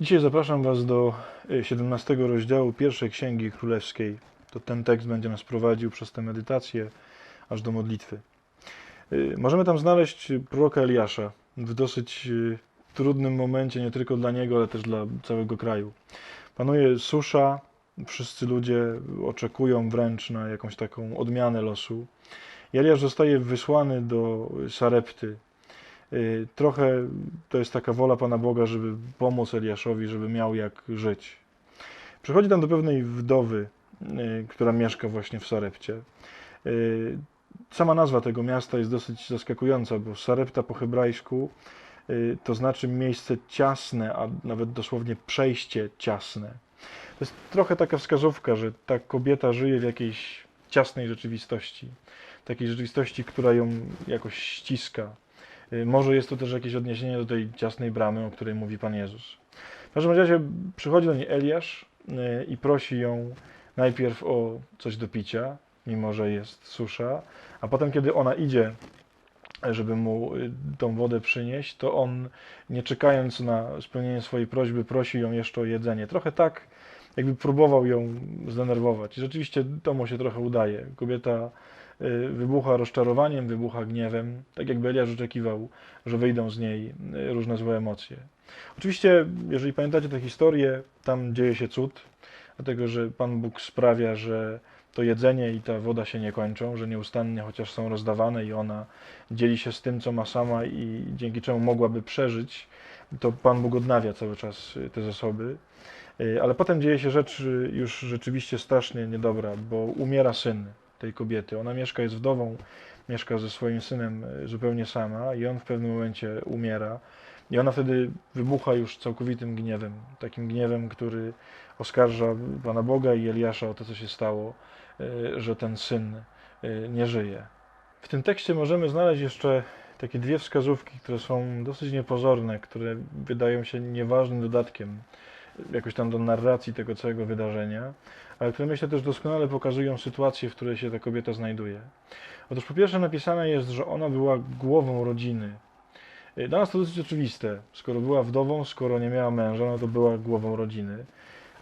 Dzisiaj zapraszam Was do y, 17 rozdziału pierwszej Księgi Królewskiej. To ten tekst będzie nas prowadził przez tę medytację aż do modlitwy. Y, Możemy tam znaleźć proroka Eliasza w dosyć y, trudnym momencie, nie tylko dla niego, ale też dla całego kraju. Panuje susza, wszyscy ludzie oczekują wręcz na jakąś taką odmianę losu. Eliasz zostaje wysłany do Sarepty, Y, Trochę to jest taka wola Pana Boga, żeby pomóc Eliaszowi, żeby miał jak żyć. Przychodzi tam do pewnej wdowy, y, która mieszka właśnie w Sarepcie. Y, Sama nazwa tego miasta jest dosyć zaskakująca, bo Sarepta po hebrajsku y, to znaczy miejsce ciasne, a nawet dosłownie przejście ciasne. To jest trochę taka wskazówka, że ta kobieta żyje w jakiejś ciasnej rzeczywistości. Takiej rzeczywistości, która ją jakoś ściska, Y, Może jest to też jakieś odniesienie do tej ciasnej bramy, o której mówi Pan Jezus. W każdym razie przychodzi do niej Eliasz y, i prosi ją najpierw o coś do picia, mimo że jest susza, a potem, kiedy ona idzie, żeby mu y, tą wodę przynieść, to on, nie czekając na spełnienie swojej prośby, prosi ją jeszcze o jedzenie. Trochę tak, jakby próbował ją zdenerwować. I rzeczywiście to mu się trochę udaje. Kobieta y, wybucha rozczarowaniem, wybucha gniewem, tak jakby Eliasz oczekiwał, że wyjdą z niej y, różne złe emocje. Oczywiście, jeżeli pamiętacie tę historię, tam dzieje się cud, dlatego że Pan Bóg sprawia, że to jedzenie i ta woda się nie kończą, że nieustannie chociaż są rozdawane i ona dzieli się z tym, co ma sama i dzięki czemu mogłaby przeżyć, to Pan Bóg odnawia cały czas y, te zasoby. Y, Ale potem dzieje się rzecz y, już rzeczywiście strasznie niedobra, bo umiera syn tej kobiety. Ona mieszka, jest wdową, mieszka ze swoim synem y, zupełnie sama i on w pewnym momencie umiera. I ona wtedy wybucha już całkowitym gniewem, takim gniewem, który oskarża Pana Boga i Eliasza o to, co się stało, y, że ten syn y, nie żyje. W tym tekście możemy znaleźć jeszcze takie dwie wskazówki, które są dosyć niepozorne, które wydają się nieważnym dodatkiem jakoś tam do narracji tego całego wydarzenia, ale które myślę też doskonale pokazują sytuację, w której się ta kobieta znajduje. Otóż po pierwsze napisane jest, że ona była głową rodziny. Y, Dla nas to dosyć oczywiste. Skoro była wdową, skoro nie miała męża, no to była głową rodziny.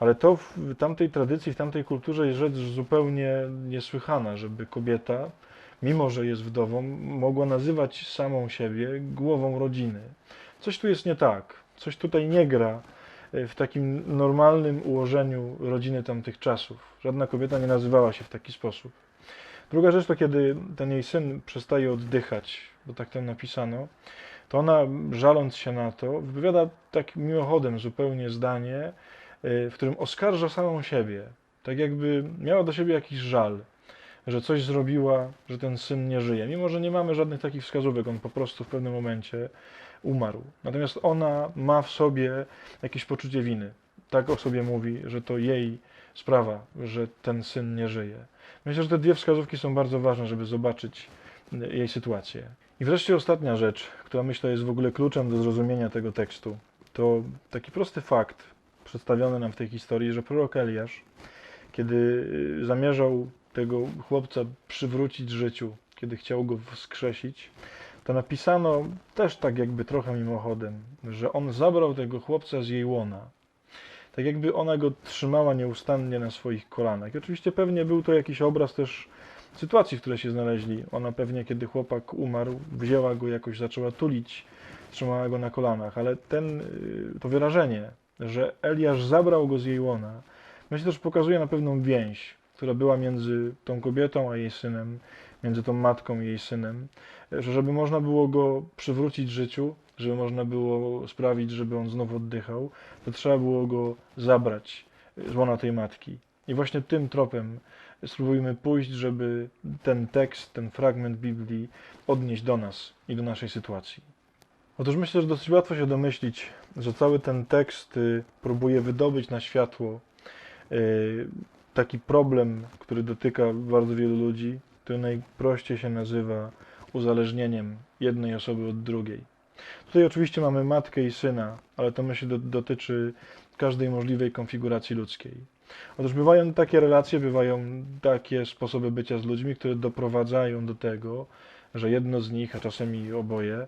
Ale to w tamtej tradycji, w tamtej kulturze jest rzecz zupełnie niesłychana, żeby kobieta, mimo że jest wdową, mogła nazywać samą siebie głową rodziny. Coś tu jest nie tak. Coś tutaj nie gra w takim normalnym ułożeniu rodziny tamtych czasów. Żadna kobieta nie nazywała się w taki sposób. Druga rzecz to kiedy ten jej syn przestaje oddychać, bo tak tam napisano, to ona, żaląc się na to, wypowiada tak mimochodem zupełnie zdanie, y, w którym oskarża samą siebie. Tak jakby miała do siebie jakiś żal, że coś zrobiła, że ten syn nie żyje. Mimo, że nie mamy żadnych takich wskazówek, on po prostu w pewnym momencie umarł. Natomiast ona ma w sobie jakieś poczucie winy. Tak o sobie mówi, że to jej sprawa, że ten syn nie żyje. Myślę, że te dwie wskazówki są bardzo ważne, żeby zobaczyć y, jej sytuację. I wreszcie ostatnia rzecz, która myślę jest w ogóle kluczem do zrozumienia tego tekstu, to taki prosty fakt przedstawiony nam w tej historii, że prorok Eliasz, kiedy y, zamierzał tego chłopca przywrócić życiu, kiedy chciał go wskrzesić, to napisano też tak jakby trochę mimochodem, że on zabrał tego chłopca z jej łona. Tak jakby ona go trzymała nieustannie na swoich kolanach. I oczywiście pewnie był to jakiś obraz też sytuacji, w której się znaleźli. Ona pewnie, kiedy chłopak umarł, wzięła go jakoś, zaczęła tulić, trzymała go na kolanach. Ale ten, y, to wyrażenie, że Eliasz zabrał go z jej łona, myślę też pokazuje na pewną więź, która była między tą kobietą a jej synem, między tą matką i jej synem, że żeby można było go przywrócić życiu, żeby można było sprawić, żeby on znów oddychał, to trzeba było go zabrać z łona tej matki. I właśnie tym tropem spróbujmy pójść, żeby ten tekst, ten fragment Biblii odnieść do nas i do naszej sytuacji. Otóż myślę, że dosyć łatwo się domyślić, że cały ten tekst y, próbuje wydobyć na światło y, taki problem, który dotyka bardzo wielu ludzi, który najprościej się nazywa uzależnieniem jednej osoby od drugiej. Tutaj oczywiście mamy matkę i syna, ale to myślę do, dotyczy każdej możliwej konfiguracji ludzkiej. Otóż bywają takie relacje, bywają takie sposoby bycia z ludźmi, które doprowadzają do tego, że jedno z nich, a czasem i oboje,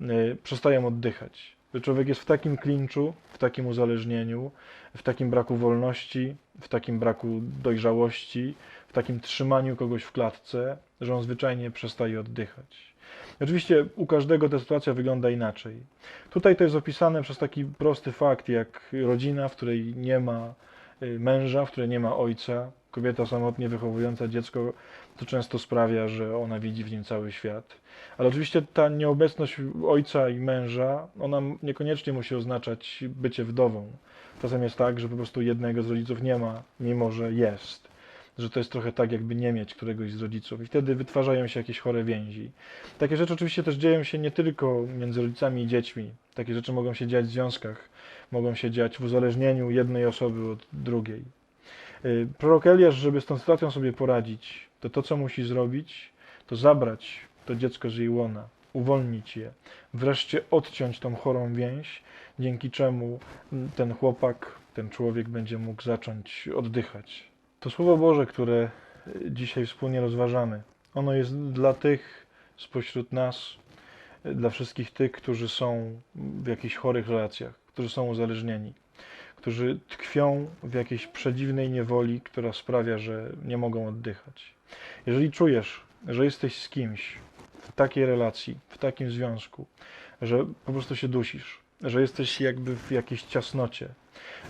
y, przestają oddychać. człowiek jest w takim klinczu, w takim uzależnieniu, w takim braku wolności, w takim braku dojrzałości, w takim trzymaniu kogoś w klatce, że on zwyczajnie przestaje oddychać. Oczywiście u każdego ta sytuacja wygląda inaczej. Tutaj to jest opisane przez taki prosty fakt, jak rodzina, w której nie ma y, męża, w której nie ma ojca, kobieta samotnie wychowująca dziecko, to często sprawia, że ona widzi w nim cały świat. Ale oczywiście ta nieobecność ojca i męża, ona niekoniecznie musi oznaczać bycie wdową. Czasem jest tak, że po prostu jednego z rodziców nie ma, mimo że jest. Że to jest trochę tak, jakby nie mieć któregoś z rodziców. I wtedy wytwarzają się jakieś chore więzi. Takie rzeczy oczywiście też dzieją się nie tylko między rodzicami i dziećmi. Takie rzeczy mogą się dziać w związkach, mogą się dziać w uzależnieniu jednej osoby od drugiej. Y, Prorok Eliasz, żeby z tą sytuacją sobie poradzić, to to, co musi zrobić, to zabrać to dziecko z jej łona, uwolnić je, wreszcie odciąć tą chorą więź, dzięki czemu ten chłopak, ten człowiek będzie mógł zacząć oddychać. To Słowo Boże, które dzisiaj wspólnie rozważamy, ono jest dla tych spośród nas, dla wszystkich tych, którzy są w jakichś chorych relacjach, którzy są uzależnieni, którzy tkwią w jakiejś przedziwnej niewoli, która sprawia, że nie mogą oddychać. Jeżeli czujesz, że jesteś z kimś w takiej relacji, w takim związku, że po prostu się dusisz, że jesteś jakby w jakiejś ciasnocie,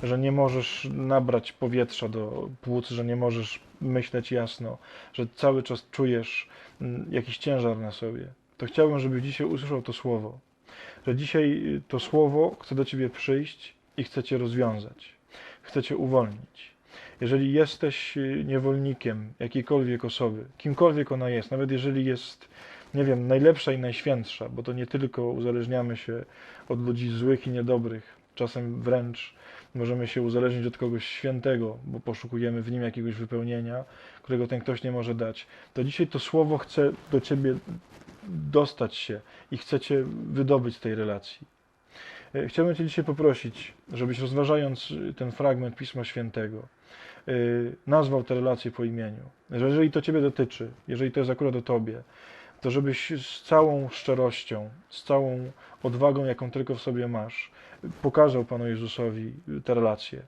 że nie możesz nabrać powietrza do płuc, że nie możesz myśleć jasno, że cały czas czujesz mm, jakiś ciężar na sobie, to chciałbym, żebyś dzisiaj usłyszał to słowo. Że dzisiaj to słowo chce do ciebie przyjść i chce cię rozwiązać, chce cię uwolnić. Jeżeli jesteś y, niewolnikiem jakiejkolwiek osoby, kimkolwiek ona jest, nawet jeżeli jest, nie wiem, najlepsza i najświętsza, bo to nie tylko uzależniamy się od ludzi złych i niedobrych, czasem wręcz możemy się uzależnić od kogoś świętego, bo poszukujemy w nim jakiegoś wypełnienia, którego ten ktoś nie może dać. To dzisiaj to słowo chce do ciebie dostać się i chce cię wydobyć z tej relacji. E, Chciałbym Cię dzisiaj poprosić, żebyś rozważając y, ten fragment Pisma Świętego, y, nazwał te relacje po imieniu. Że jeżeli to Ciebie dotyczy, jeżeli to jest akurat o Tobie, to żebyś z całą szczerością, z całą odwagą, jaką tylko w sobie masz, pokazał Panu Jezusowi te relacje.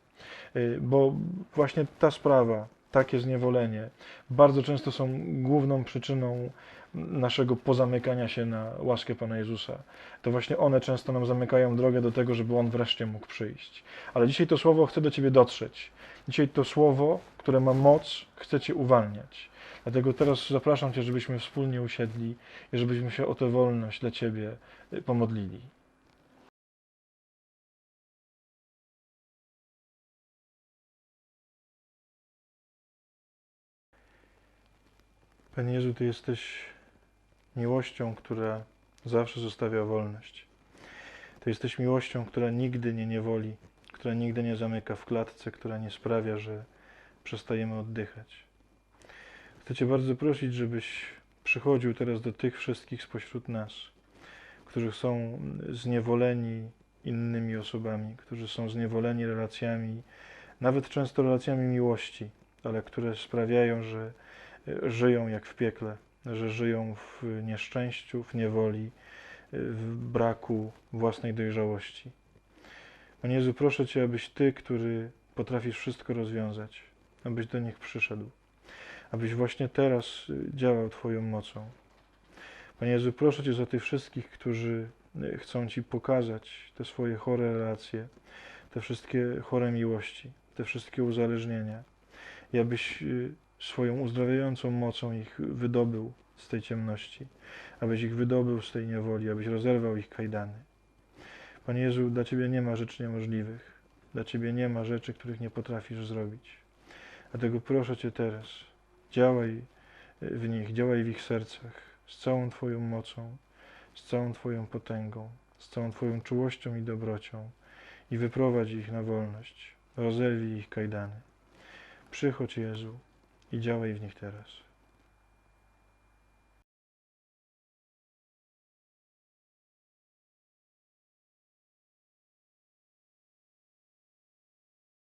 Y, Bo właśnie ta sprawa, takie zniewolenie, bardzo często są główną przyczyną naszego pozamykania się na łaskę Pana Jezusa. To właśnie one często nam zamykają drogę do tego, żeby On wreszcie mógł przyjść. Ale dzisiaj to słowo chce do Ciebie dotrzeć. Dzisiaj to słowo, które ma moc, chce Cię uwalniać. Dlatego teraz zapraszam Cię, żebyśmy wspólnie usiedli i żebyśmy się o tę wolność dla Ciebie pomodlili. Panie Jezu, Ty jesteś miłością, która zawsze zostawia wolność. Ty jesteś miłością, która nigdy nie niewoli, która nigdy nie zamyka w klatce, która nie sprawia, że przestajemy oddychać. Chcę Cię bardzo prosić, żebyś przychodził teraz do tych wszystkich spośród nas, którzy są zniewoleni innymi osobami, którzy są zniewoleni relacjami, nawet często relacjami miłości, ale które sprawiają, że żyją jak w piekle, że żyją w nieszczęściu, w niewoli, w braku własnej dojrzałości. Panie Jezu, proszę Cię, abyś Ty, który potrafisz wszystko rozwiązać, abyś do nich przyszedł, abyś właśnie teraz y, działał Twoją mocą. Panie Jezu, proszę Cię za tych wszystkich, którzy chcą Ci pokazać te swoje chore relacje, te wszystkie chore miłości, te wszystkie uzależnienia i abyś swoją uzdrawiającą mocą ich wydobył z tej ciemności, abyś ich wydobył z tej niewoli, abyś rozerwał ich kajdany. Panie Jezu, dla Ciebie nie ma rzeczy niemożliwych. Dla Ciebie nie ma rzeczy, których nie potrafisz zrobić. Dlatego proszę Cię teraz, działaj w nich, działaj w ich sercach z całą Twoją mocą, z całą Twoją potęgą, z całą Twoją czułością i dobrocią i wyprowadź ich na wolność. Rozerwij ich kajdany. Przychodź Jezu i działaj w nich teraz.